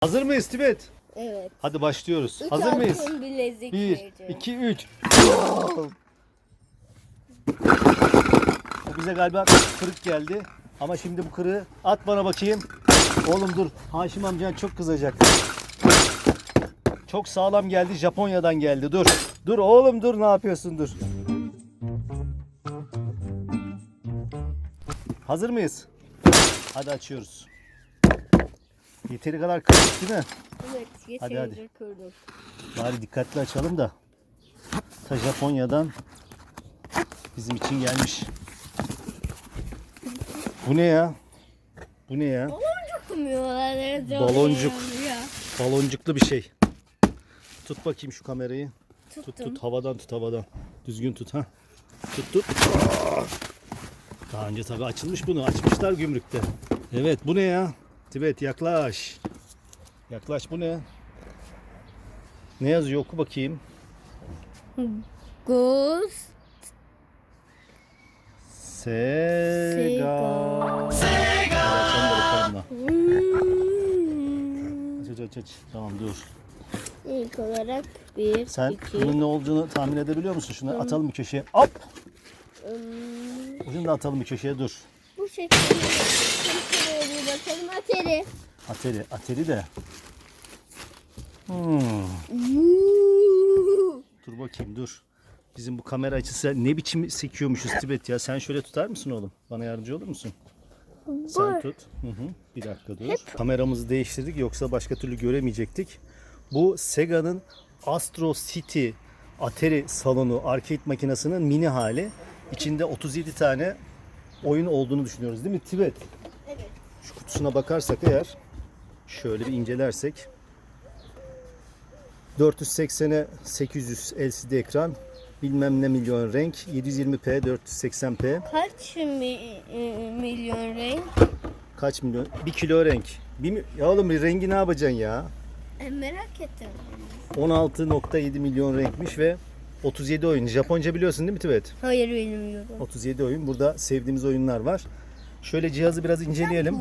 Hazır mıyız Tibet? Evet. Hadi başlıyoruz. Üç Hazır mıyız? altın bilezik 1, vereceğim. 2, 3. Bu bize galiba kırık geldi. Ama şimdi bu kırığı at bana bakayım. Oğlum dur. Haşim amcan çok kızacak. Çok sağlam geldi. Japonya'dan geldi. Dur. Dur oğlum dur. Ne yapıyorsun? Dur. Hazır mıyız? Hadi açıyoruz. Yeteri kadar kırdık değil mi? Evet. Hadi, Yeterince kırdım. Bari dikkatli açalım da. Ta Japonya'dan bizim için gelmiş. Bu ne ya? Bu ne ya? Baloncuk kumuyorlar. evet, Baloncuk. Ya. Baloncuklu bir şey. Tut bakayım şu kamerayı. Tut Tuttum. tut havadan tut havadan. Düzgün tut ha. Tut tut. Daha önce tabii açılmış bunu. Açmışlar gümrükte. Evet bu ne ya? Tibet yaklaş. Yaklaş bu ne? Ne yazıyor oku bakayım. Ghost. Sega. Sega. Hmm. Aç aç aç aç. Tamam dur. İlk olarak bir, Sen iki, bunun ne olduğunu tahmin edebiliyor musun? Şunu atalım bir köşeye. Hop. Ucunu da atalım bir köşeye dur. Bir bakalım ateri. Ateri. Ateri de. Hmm. Dur bakayım dur. Bizim bu kamera açısı ne biçim sekiyormuşuz Tibet ya. Sen şöyle tutar mısın oğlum? Bana yardımcı olur musun? Sen Var. tut. Hı hı. Bir dakika dur. Kameramızı değiştirdik yoksa başka türlü göremeyecektik. Bu Sega'nın Astro City Atari salonu arcade makinesinin mini hali. İçinde 37 tane oyun olduğunu düşünüyoruz değil mi Tibet? Evet. Şu kutusuna bakarsak eğer şöyle bir incelersek 480'e 800 LCD ekran bilmem ne milyon renk 720p 480p Kaç mi, e, milyon renk? kaç milyon 1 kilo renk bir, ya oğlum bir rengi ne yapacaksın ya E, merak ettim. 16.7 milyon renkmiş ve 37 oyun Japonca biliyorsun değil mi Tibet Hayır bilmiyorum. 37 oyun burada sevdiğimiz oyunlar var şöyle cihazı biraz inceleyelim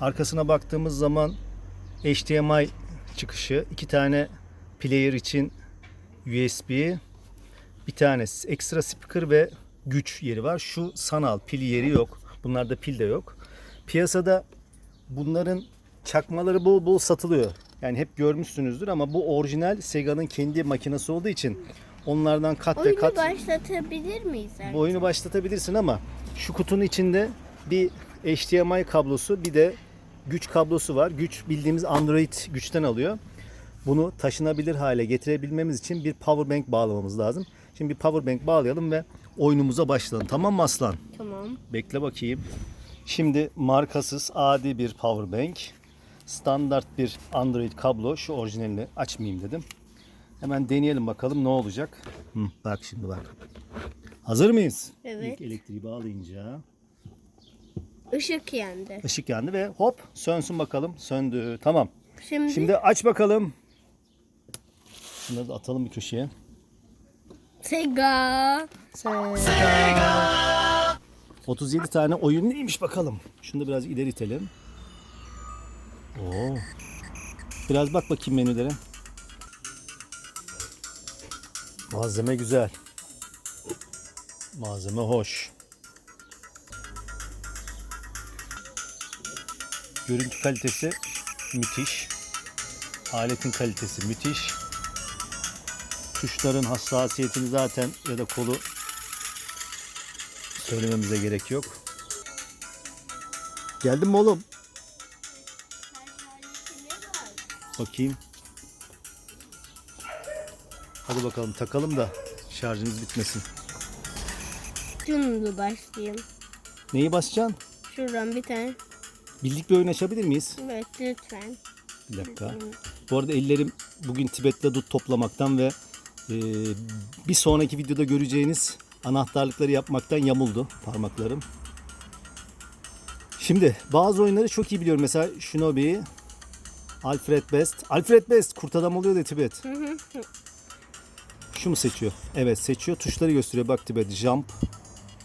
Arkasına baktığımız zaman HDMI çıkışı, iki tane player için USB, bir tane ekstra speaker ve güç yeri var. Şu sanal pil yeri yok. Bunlarda pil de yok. Piyasada bunların çakmaları bol bol satılıyor. Yani hep görmüşsünüzdür ama bu orijinal Sega'nın kendi makinesi olduğu için onlardan kat ve Oyunu kat başlatabilir miyiz? bu oyunu başlatabilirsin ama şu kutunun içinde bir HDMI kablosu bir de güç kablosu var. Güç bildiğimiz Android güçten alıyor. Bunu taşınabilir hale getirebilmemiz için bir power bank bağlamamız lazım. Şimdi bir power bank bağlayalım ve oyunumuza başlayalım. Tamam mı Aslan? Tamam. Bekle bakayım. Şimdi markasız adi bir power bank. Standart bir Android kablo. Şu orijinalini açmayayım dedim. Hemen deneyelim bakalım ne olacak. Hı, bak şimdi bak. Hazır mıyız? Evet. İlk elektriği bağlayınca Işık yandı. ışık yandı ve hop sönsün bakalım. Söndü. Tamam. Şimdi, Şimdi aç bakalım. Şunları da atalım bir köşeye. Sega. 37 tane oyun neymiş bakalım. Şunu da biraz ileri itelim. Oo. Biraz bak bakayım menülere. Malzeme güzel. Malzeme hoş. Görüntü kalitesi müthiş. Aletin kalitesi müthiş. Tuşların hassasiyetini zaten ya da kolu Söylememize gerek yok. Geldin mi oğlum? Bakayım. Hadi bakalım takalım da şarjımız bitmesin. Şununla başlayayım. Neyi basacaksın? Şuradan bir tane. Bildik bir oyun açabilir miyiz? Evet lütfen. Bir dakika. Bu arada ellerim bugün Tibet'te dut toplamaktan ve e, bir sonraki videoda göreceğiniz anahtarlıkları yapmaktan yamuldu parmaklarım. Şimdi bazı oyunları çok iyi biliyorum. Mesela Shinobi, Alfred Best. Alfred Best kurt adam oluyor da Tibet. Şu mu seçiyor? Evet seçiyor. Tuşları gösteriyor. Bak Tibet. Jump.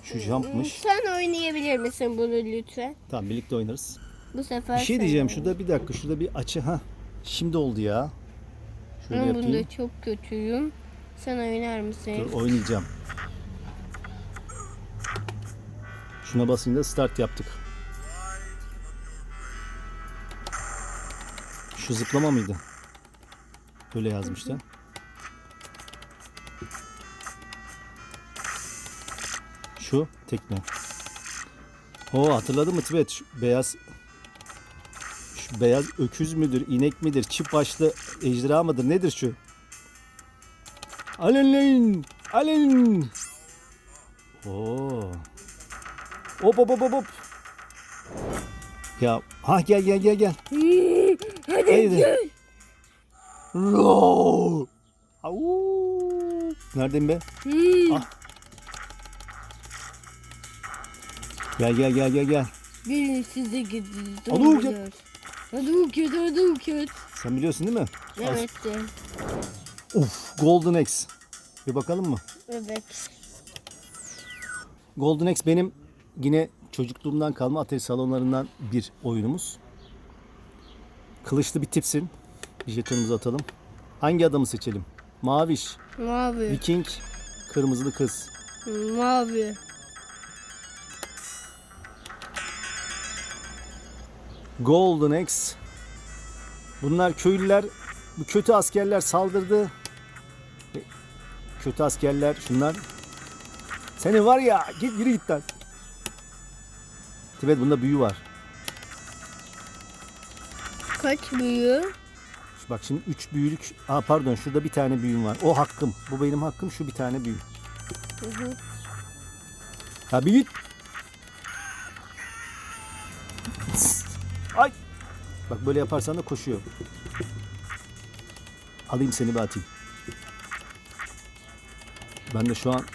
Şu jump'mış. Sen oynayabilir misin bunu lütfen? Tamam birlikte oynarız. Bu sefer Bir şey sen diyeceğim. oyna. Şurada bir dakika. Şurada bir açı. ha. Şimdi oldu ya. Şöyle Ben yapayım. bunda çok kötüyüm. Sen oynar mısın? Dur oynayacağım. Şuna basınca start yaptık. Şu zıplama mıydı? Öyle yazmıştı. Şu tekne. O hatırladın mı Tibet? Şu beyaz şu beyaz öküz müdür, inek midir, çift başlı ejderha mıdır? Nedir şu? Alelin! Alelin! Oo. Hop hop hop hop. Ya ha gel gel gel gel. Hadi Haydi. gel. Roar! Au! Neredeyim be? Hmm. Ah. Gel gel gel gel gel. Gelin size gidin. Hadouken. Hadouken, Hadouken. Sen biliyorsun değil mi? Evet. Uf, Golden Axe. Bir bakalım mı? Evet. Golden Axe benim yine çocukluğumdan kalma ateş salonlarından bir oyunumuz. Kılıçlı bir tipsin. Bir jetonumuzu atalım. Hangi adamı seçelim? Maviş, Mavi. Viking, kırmızılı kız. Mavi. Golden Axe. Bunlar köylüler. Bu kötü askerler saldırdı. Kötü askerler şunlar. Seni var ya git yürü git lan. Tibet bunda büyü var. Kaç büyü? Bak şimdi 3 büyülük. Aa pardon şurada bir tane büyüm var. O hakkım. Bu benim hakkım. Şu bir tane büyü. Hı hı. Ha bir git. Ay. Bak böyle yaparsan da koşuyor. Alayım seni bir atayım. Ben de şu an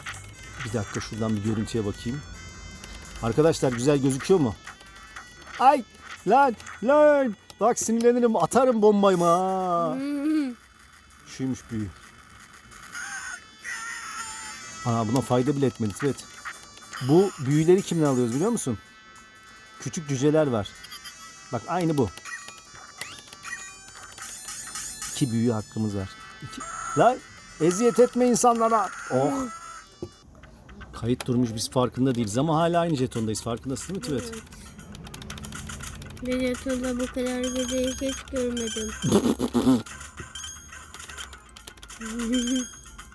bir dakika şuradan bir görüntüye bakayım. Arkadaşlar güzel gözüküyor mu? Ay lan lan. Bak sinirlenirim atarım bombayı ha. Hmm. Şuymuş büyü. Ana buna fayda bile etmedi Tibet. Bu büyüleri kimden alıyoruz biliyor musun? Küçük cüceler var. Bak aynı bu. İki büyü hakkımız var. İki... Lan eziyet etme insanlara. Oh. Kayıt durmuş biz farkında değiliz ama hala aynı jetondayız. Farkındasın değil mi Tibet? Predator'da bu kadar geceyi hiç görmedim.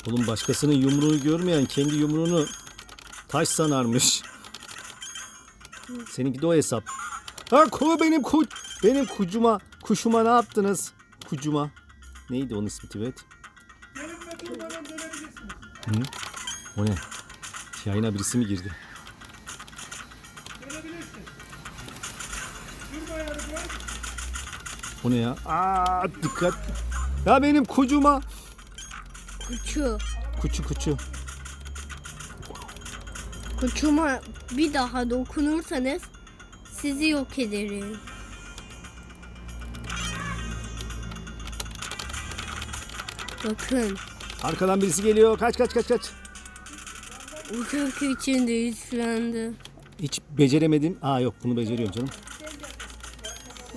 Oğlum başkasının yumruğu görmeyen kendi yumruğunu taş sanarmış. Seninki de o hesap. Ha ku benim ku benim kucuma kuşuma ne yaptınız? Kucuma. Neydi onun ismi Tibet? Hı? O ne? Yayına birisi mi girdi? O ne ya? Aa dikkat. Ya benim kucuma. Kuçu. Kuçu kuçu. Kuçuma bir daha dokunursanız sizi yok ederim. Bakın Arkadan birisi geliyor. Kaç kaç kaç kaç. uçak içindeyiz şu anda. Hiç beceremedim. Aa yok bunu beceriyorum canım.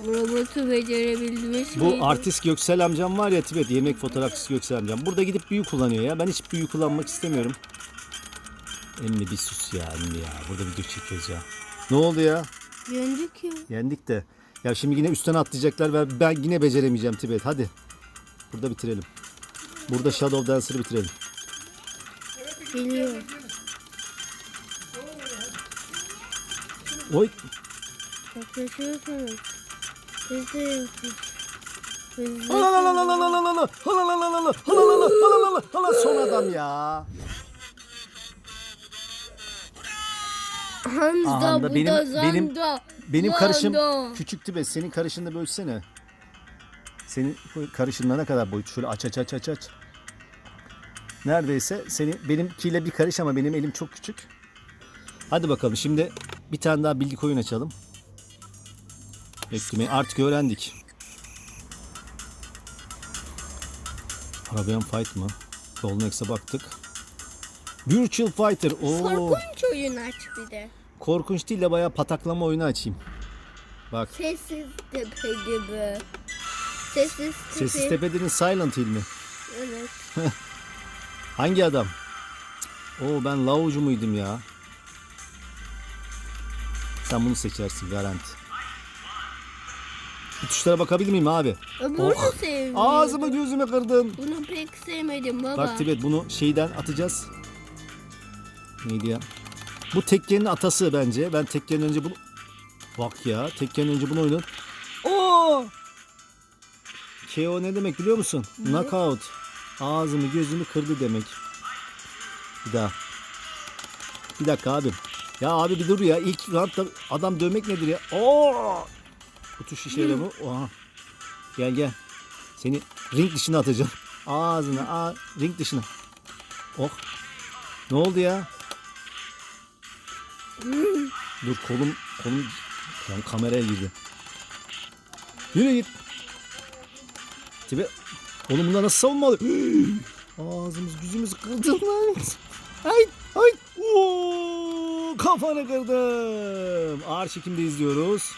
Robotu becerebildiniz Bu artist Göksel amcam var ya Tibet yemek fotoğrafçısı Göksel amcam. Burada gidip büyü kullanıyor ya. Ben hiç büyü kullanmak istemiyorum. Emmi bir sus ya Emmi ya. Burada video çekiyoruz ya. Ne oldu ya? Yendik ya. Yendik de. Ya şimdi yine üstten atlayacaklar ve ben yine beceremeyeceğim Tibet. Hadi. Burada bitirelim. Burada Shadow Dancer'ı bitirelim. Geliyor. Oy. Yaklaşıyorsunuz. Hızlı hızlı. Hala son adam ya. Hamza Aha, bu benim, da zanda. Benim, benim karışım küçüktü be. Senin karışını bölsene. Senin karışınla ne kadar boyut? Şöyle aç aç aç aç aç. Neredeyse seni benimkiyle bir karış ama benim elim çok küçük. Hadi bakalım şimdi bir tane daha bilgi oyun açalım. Beklemeyi artık öğrendik. Arabian Fight mı? Golden Axe'e baktık. Virtual Fighter. Oo. Korkunç oyun aç bir de. Korkunç değil de bayağı pataklama oyunu açayım. Bak. Sessiz tepe gibi. Sessiz tepe. Sessiz Tepe'nin Silent Hill mi? Evet. Hangi adam? Oo ben lavucu muydum ya? Sen bunu seçersin garanti. Bu tuşlara bakabilir miyim abi? Bunu Oh. sevmiyorum. Ağzımı gözümü kırdın. Bunu pek sevmedim baba. Bak Tibet bunu şeyden atacağız. Neydi ya? Bu tekkenin atası bence. Ben tekkenin önce bunu... Bak ya tekkenin önce bunu oynadım. Oo! KO ne demek biliyor musun? Knockout. Ağzımı gözümü kırdı demek. Bir daha. Bir dakika abim. Ya abi bir dur ya. İlk roundda adam dövmek nedir ya? Oo! Bu tuş işe bu. Oha. Gel gel. Seni ring dışına atacağım. Ağzına, aa, ring dışına. Oh. Ne oldu ya? Dur kolum, kolum Lan kameraya girdi. Yürü git. Tibe, oğlum bunlar nasıl savunmalı? Ağzımız yüzümüz kırdı lan. Ay, ay. Oo, kafanı kırdım. Ağır çekimde izliyoruz.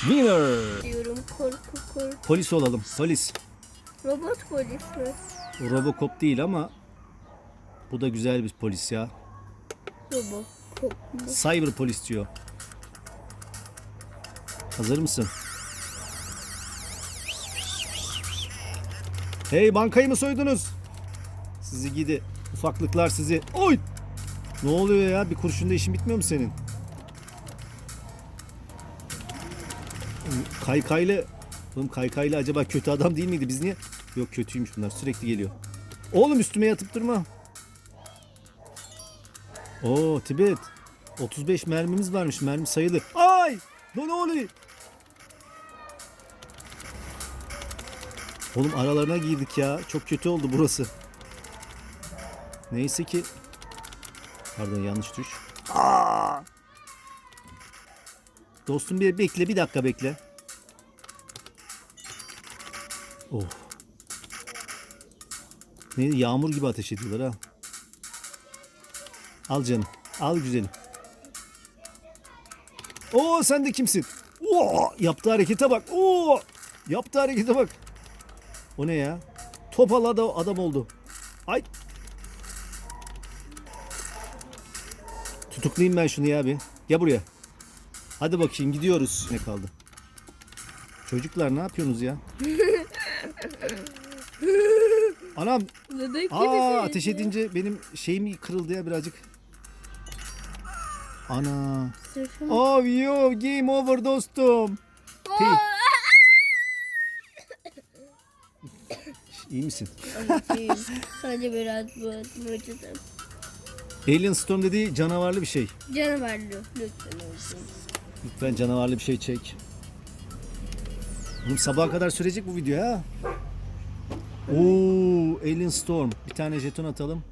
Winner. diyorum korku korku. Polis olalım. Polis. Robot polis mi? Robocop değil ama bu da güzel bir polis ya. Robot. Kop- Cyber polis diyor. Hazır mısın? Hey bankayı mı soydunuz? Sizi gidi. Ufaklıklar sizi. Oy! Ne oluyor ya? Bir kurşunda işin bitmiyor mu senin? Kaykaylı. Oğlum kaykaylı acaba kötü adam değil miydi? Biz niye? Yok kötüymüş bunlar. Sürekli geliyor. Oğlum üstüme yatıp durma. Oo Tibet. 35 mermimiz varmış. Mermi sayılır. Ay! Ne oluyor? Oğlum aralarına girdik ya. Çok kötü oldu burası. Neyse ki Pardon yanlış tuş. Aa! Dostum bir bekle bir dakika bekle. Oh. Neydi yağmur gibi ateş ediyorlar ha. Al canım. Al güzelim. Oo sen de kimsin? Oo yaptığı harekete bak. Oo yaptığı harekete bak. O ne ya? Topal adam, adam oldu. Ay. Tutuklayayım ben şunu ya bir. Gel buraya. Hadi bakayım gidiyoruz. Ne kaldı? Çocuklar ne yapıyorsunuz ya? Anam gibi Aa ateş edince benim şeyim kırıldı ya birazcık. Ana. Sırfım. Oh yo game over dostum. Hey. İyi misin? Sadece biraz boğazım acıdı. Alien Storm dediği canavarlı bir şey. Canavarlı. Lütfen olsun. Lütfen canavarlı bir şey çek. Oğlum sabaha kadar sürecek bu video ha. Oo, Alien Storm. Bir tane jeton atalım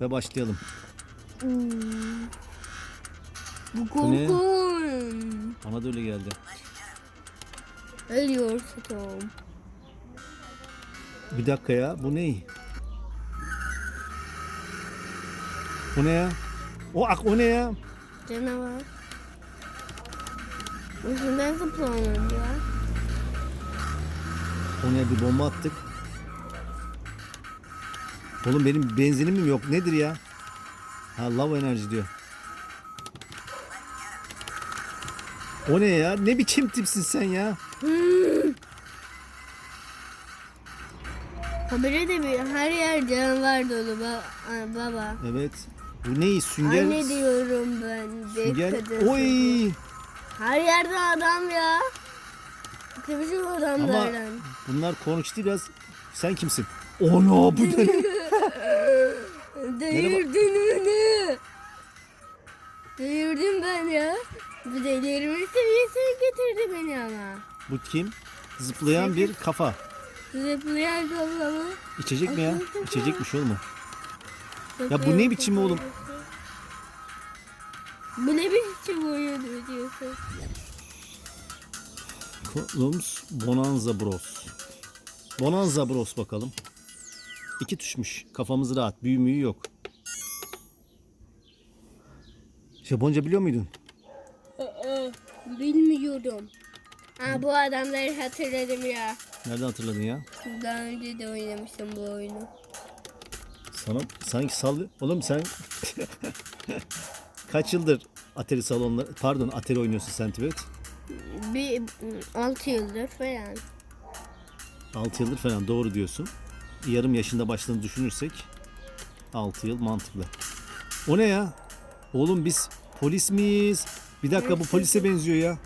ve başlayalım. Bu Bu ne? korkun. Bana da öyle geldi. Ölüyor Tom. Bir dakika ya. Bu ne? Bu ne ya? O ak o ne ya? Canavar. Üstünden zıplamam ya. O ne bir bomba attık. Oğlum benim benzinim mi yok? Nedir ya? Ha lava enerji diyor. O ne ya? Ne biçim tipsin sen ya? Habere de bir her yer canavar dolu ba- baba. Evet. Bu ne? Sünger. Anne diyorum ben de Sünger. Oy! Her yerde adam ya. Kıvışık Ama adamlardan. bunlar korkunç biraz. Sen kimsin? Ono bu ne? Devirdin beni. Devirdim ben ya. Bu delirme seviyesine getirdi beni ama. bu kim? Zıplayan bir kafa. Zıplayan kafamı. İçecek mi ya? İçecekmiş oğlum. Ya bu ne biçim oğlum? Bu ne biçim oyun diyorsun? Columns Bonanza Bros. Bonanza Bros bakalım. İki tuşmuş. Kafamız rahat. Büyü müyü yok. Japonca biliyor muydun? Bilmiyorum. Aa, bu adamları hatırladım ya. Nereden hatırladın ya? Daha önce de oynamıştım bu oyunu. Sana sanki sal... Oğlum sen kaç yıldır Atari salonları, pardon Atari oynuyorsun sen Tibet? Bir 6 yıldır falan. 6 yıldır falan doğru diyorsun. Yarım yaşında başladığını düşünürsek 6 yıl mantıklı. O ne ya? Oğlum biz polis miyiz? Bir dakika bu polise benziyor ya.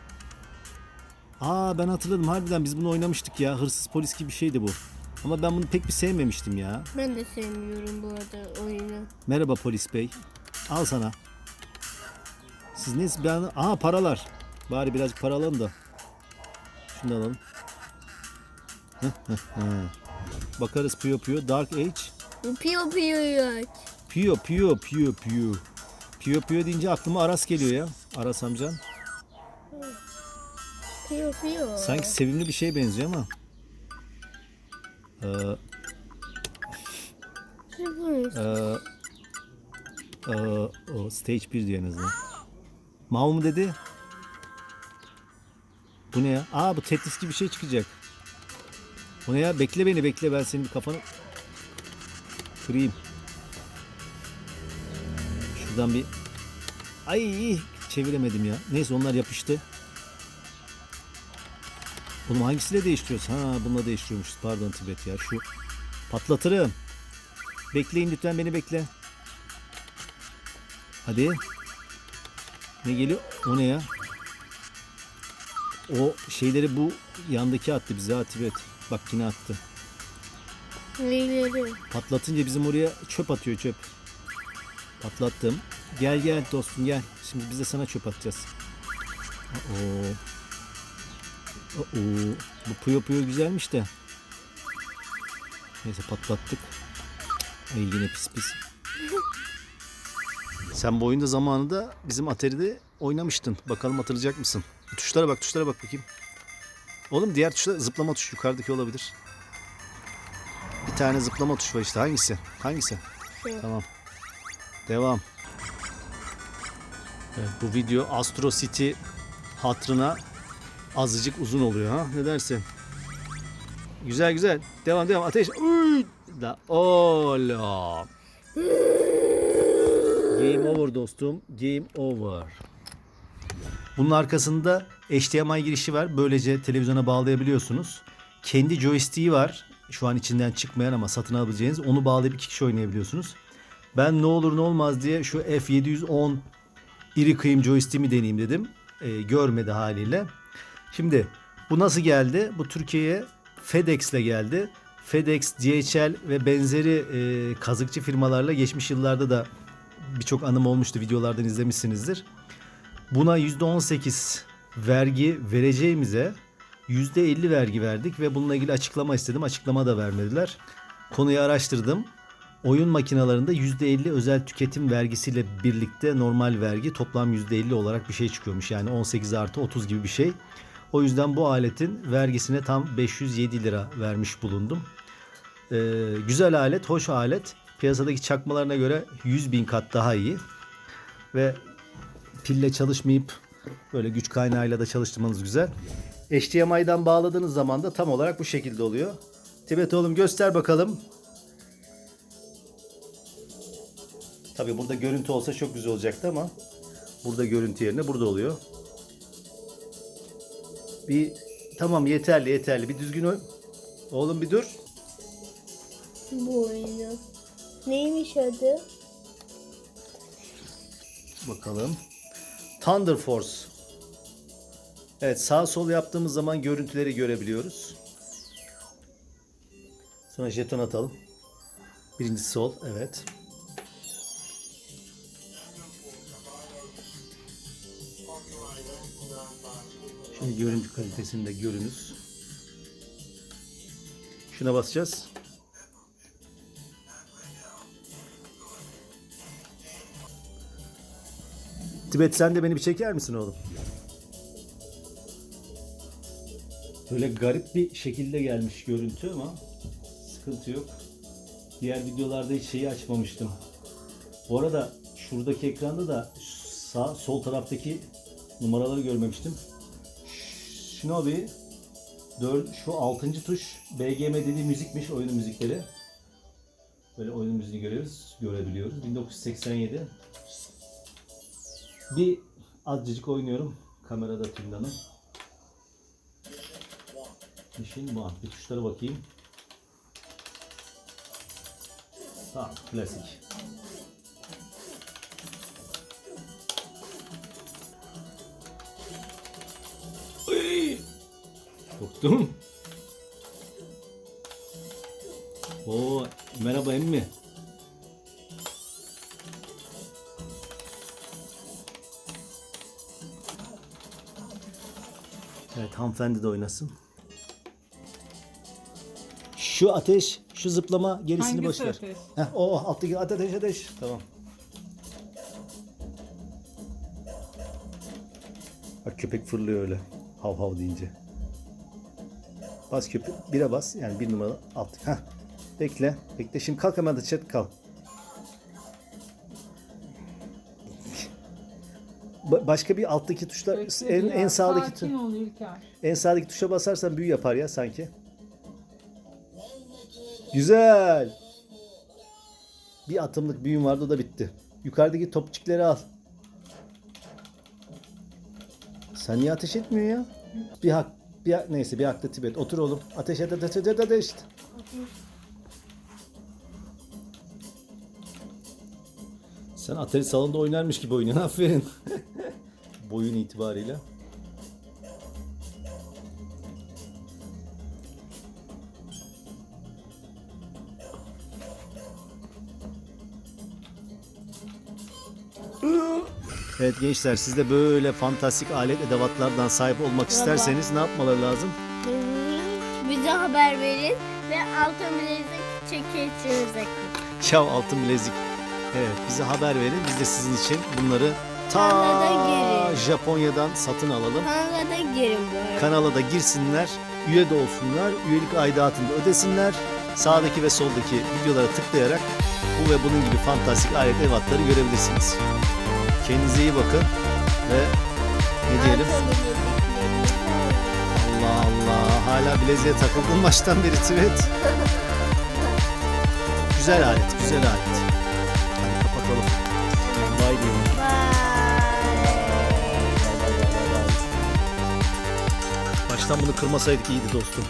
Aa ben hatırladım harbiden biz bunu oynamıştık ya. Hırsız polis gibi bir şeydi bu. Ama ben bunu pek bir sevmemiştim ya. Ben de sevmiyorum bu arada oyunu. Merhaba polis bey. Al sana. Siz ne? Ben... Aa paralar. Bari birazcık para alalım da. Şunu da alalım. Bakarız Puyo Puyo. Dark Age. Piyo piyo yok. Puyo Puyo Puyo Puyo. Puyo Puyo deyince aklıma Aras geliyor ya. Aras amcan. Piyo piyo. Sanki sevimli bir şeye benziyor ama. Ee, ee, ee, o stage 1 diyor en azından. Mao mu dedi? Bu ne ya? Aa bu Tetris gibi bir şey çıkacak. Bu ne ya? Bekle beni bekle ben senin kafanı kırayım. Şuradan bir Ay çeviremedim ya. Neyse onlar yapıştı. Oğlum hangisiyle değiştiriyoruz? Ha bununla değiştiriyormuşuz. Pardon Tibet ya. Şu patlatırım. Bekleyin lütfen beni bekle. Hadi. Ne geliyor? O ne ya? O şeyleri bu yandaki attı bize Tibet. Bak yine attı. Neyleri? Patlatınca bizim oraya çöp atıyor çöp. Patlattım. Gel gel dostum gel. Şimdi biz de sana çöp atacağız. Oo. Oo. Bu puyo puyo güzelmiş de. Neyse patlattık. Ay yine pis pis. Sen bu oyunda zamanında bizim Atari'de oynamıştın. Bakalım hatırlayacak mısın? Tuşlara bak tuşlara bak bakayım. Oğlum diğer tuşlar zıplama tuşu yukarıdaki olabilir. Bir tane zıplama tuşu var işte. Hangisi? Hangisi? Şu. Tamam. Devam. Evet, bu video Astro City hatrına azıcık uzun oluyor ha. Ne dersin? Güzel güzel. Devam devam. Ateş. Uy! Da oğlum. Game over dostum. Game over. Bunun arkasında HDMI girişi var. Böylece televizyona bağlayabiliyorsunuz. Kendi joystick'i var. Şu an içinden çıkmayan ama satın alabileceğiniz. Onu bağlayıp iki kişi oynayabiliyorsunuz. Ben ne olur ne olmaz diye şu F710 iri kıyım joystick'imi deneyeyim dedim. Ee, görmedi haliyle. Şimdi bu nasıl geldi? Bu Türkiye'ye FedEx ile geldi. FedEx, DHL ve benzeri e, kazıkçı firmalarla geçmiş yıllarda da birçok anım olmuştu. Videolardan izlemişsinizdir. Buna %18 vergi vereceğimize %50 vergi verdik ve bununla ilgili açıklama istedim. Açıklama da vermediler. Konuyu araştırdım. Oyun makinalarında %50 özel tüketim vergisiyle birlikte normal vergi toplam %50 olarak bir şey çıkıyormuş. Yani 18 artı 30 gibi bir şey. O yüzden bu aletin vergisine tam 507 lira vermiş bulundum. Ee, güzel alet, hoş alet. Piyasadaki çakmalarına göre 100 bin kat daha iyi. Ve pille çalışmayıp böyle güç kaynağıyla da çalıştırmanız güzel. HDMI'den bağladığınız zaman da tam olarak bu şekilde oluyor. Tibet oğlum göster bakalım. Tabii burada görüntü olsa çok güzel olacaktı ama burada görüntü yerine burada oluyor. Bir tamam yeterli yeterli bir düzgün oy. Oğlum bir dur. Bu oyunu. Neymiş adı? Bakalım. Thunder Force. Evet sağ sol yaptığımız zaman görüntüleri görebiliyoruz. Sonra jeton atalım. Birincisi sol. Evet. Şimdi görüntü kalitesinde görünüz. Şuna basacağız. Tibet sen de beni bir çeker misin oğlum? Böyle garip bir şekilde gelmiş görüntü ama sıkıntı yok. Diğer videolarda hiç şeyi açmamıştım. Bu arada şuradaki ekranda da sağ sol taraftaki numaraları görmemiştim. Shinobi 4, şu 6. tuş BGM dediği müzikmiş oyunun müzikleri. Böyle oyunun müziğini görüyoruz, görebiliyoruz. 1987. Bir azıcık oynuyorum. Kamerada Tünda'nın. Mission One. Bir tuşlara bakayım. Tamam, klasik. Ay! Korktum. Oo, merhaba emmi. Evet hanımefendi de oynasın. Şu ateş, şu zıplama gerisini Hangisi boş ver. ateş? Heh, o o, alttaki ateş ateş. Tamam. Bak köpek fırlıyor öyle. Hav hav deyince. Bas köpek. Bire bas. Yani bir numara alt. Heh. Bekle. Bekle. Şimdi kalk hemen de chat kalk. Ba- Başka bir alttaki Bekle en, en sağdaki tu- Sakin ol İlker. en sağdaki tuşa basarsan büyü yapar ya sanki. Güzel. Bir atımlık büyüm vardı o da bitti. Yukarıdaki topçukları al. Sen niye ateş etmiyor ya? Bir hak, bir hak, neyse bir hakta Tibet. Otur oğlum. Ateş et, ateş et, ateş et. Sen Atari salonda oynarmış gibi oynuyorsun. Aferin. Boyun itibariyle. Evet gençler siz de böyle fantastik alet edevatlardan sahip olmak isterseniz ne yapmaları lazım? Bize haber verin ve altın bilezik çekeceğiz. Ya altın bilezik. Evet bize haber verin. Biz de sizin için bunları Kanada ta girin. Japonya'dan satın alalım. Kanala da girin böyle. Kanala da girsinler, üye de olsunlar, üyelik aidatını da ödesinler. Sağdaki ve soldaki videolara tıklayarak bu ve bunun gibi fantastik alet edevatları görebilirsiniz. Kendinize iyi bakın ve ne diyelim? Allah Allah. Hala bileziğe takıldım baştan beri Tibet. güzel alet, güzel alet. Hadi kapatalım. Bye diyelim. Baştan bunu kırmasaydık iyiydi dostum.